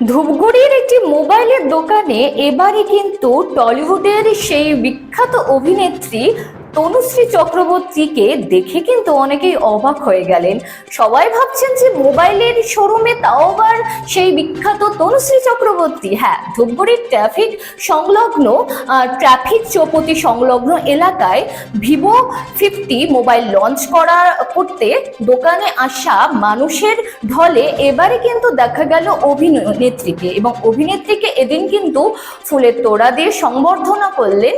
ধূপগুড়ির একটি মোবাইলের দোকানে এবারে কিন্তু টলিউডের সেই বিখ্যাত অভিনেত্রী তনুশ্রী চক্রবর্তীকে দেখে কিন্তু অনেকেই অবাক হয়ে গেলেন। সবাই ভাবছেন যে মোবাইলের শোরুমে তাও আবার সেই বিখ্যাত তনুশ্রী চক্রবর্তী। হ্যাঁ ধূপগুড়ির ট্রাফিক সংলগ্ন ট্রাফিক চৌপতি সংলগ্ন এলাকায় ভিভো ফিফটি মোবাইল লঞ্চ করা করতে দোকানে আসা মানুষের ঢলে এবারে কিন্তু দেখা গেল অভিনেত্রীকে এবং অভিনেত্রীকে এদিন কিন্তু ফুলের তোড়া দিয়ে সংবর্ধনা করলেন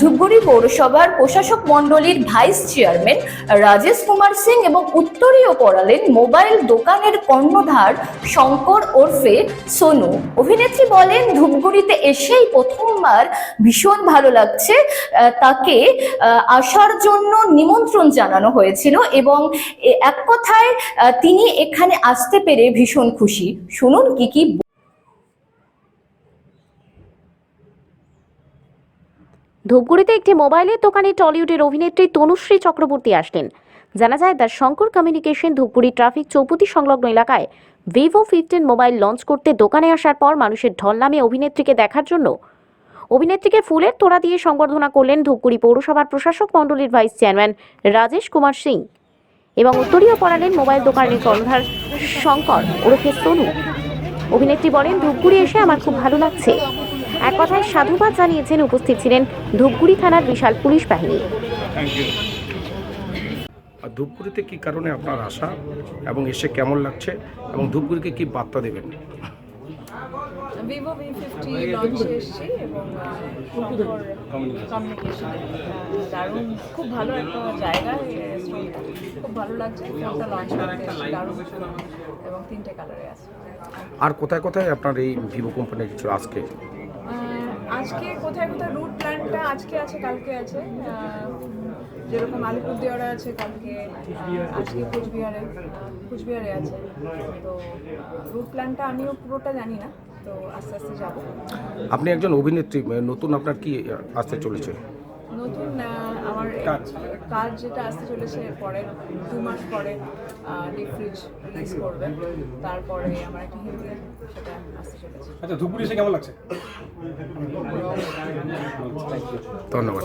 ধূপগুড়ি পৌরসভার প্রশাসক মণ্ডলীর ভাইস চেয়ারম্যান রাজেশ কুমার সিং এবং উত্তরীয় পড়ালেন মোবাইল দোকানের কর্ণধার শঙ্কর ওরফে সোনু। অভিনেত্রী বলেন, ধূপগুড়িতে এসেই প্রথমবার ভীষণ ভালো লাগছে। তাকে আসার জন্য নিমন্ত্রণ জানানো হয়েছিল এবং এক কথায় তিনি এখানে আসতে পেরে ভীষণ খুশি। শুনুন কি কি ধূপগুড়িতে একটি মোবাইলের দোকানে টলিউডের অভিনেত্রী তনুশ্রী চক্রবর্তী আসলেন। জানা যায়, the Shankar communication Dhupguri traffic চৌপতি সংলগ্ন এলাকায় ভিভো ফিফটিন মোবাইল লঞ্চ করতে দোকানে আসার পর মানুষের ঢল নামে অভিনেত্রীকে দেখার জন্য অভিনেত্রীকে ফুলের তোড়া দিয়ে সংবর্ধনা করলেন ধূপগুড়ি পৌরসভার প্রশাসক মণ্ডলীর ভাইস চেয়ারম্যান রাজেশ কুমার সিং এবং উত্তরীয় পড়ালেন মোবাইল দোকানের কর্ণধার শঙ্কর ওরফে সোনু। অভিনেত্রী বলেন, ধূপগুড়ি এসে আমার খুব ভালো লাগছে। এক কথায় সাধুবাদ জানিয়েছেন উপস্থিত ছিলেন ধূপগুড়ি থানার বিশাল পুলিশ বাহিনী। আর ধূপগুড়িতে কী কারণে আপনার আসা এবং এসে কেমন লাগছে এবং ধূপগুড়িকে কি বার্তা দেবেন? ভিভো ভি ফিফটি লঞ্চে এসেছি এবং দারুণ খুব ভালো একটা জায়গা খুব ভালো লাগছে ফোনটা লঞ্চ করতে দারুণ। এবং তিনটে কালারে আছে। আর কোথায় কোথায় আপনার এই ভিভো কোম্পানি কিছু আজকে? আজকে কোথায় কোথায় রুট প্ল্যানটা আজকে আছে কালকে আছে? যেরকম আলিপুরদুয়ারে আছে কালকে আজকে কোচবিহারে কোচবিহারে আছে। তো রুট প্ল্যানটা আমিও পুরোটা জানি না তো আস্তে আস্তে যাব। আপনি একজন অভিনেত্রী নতুন আপনার কি আসতে চলেছে? নতুন আমার কাজ। যেটা আসতে চলেছে পরে দু মাস পরে ডিপ ফ্রিজ রিলিজ করবে। তারপরে আমার একটা হিন্দি সেটা আসতে চলেছে। আচ্ছা ধূপগুড়ি এসে কেমন লাগছে? ধন্যবাদ।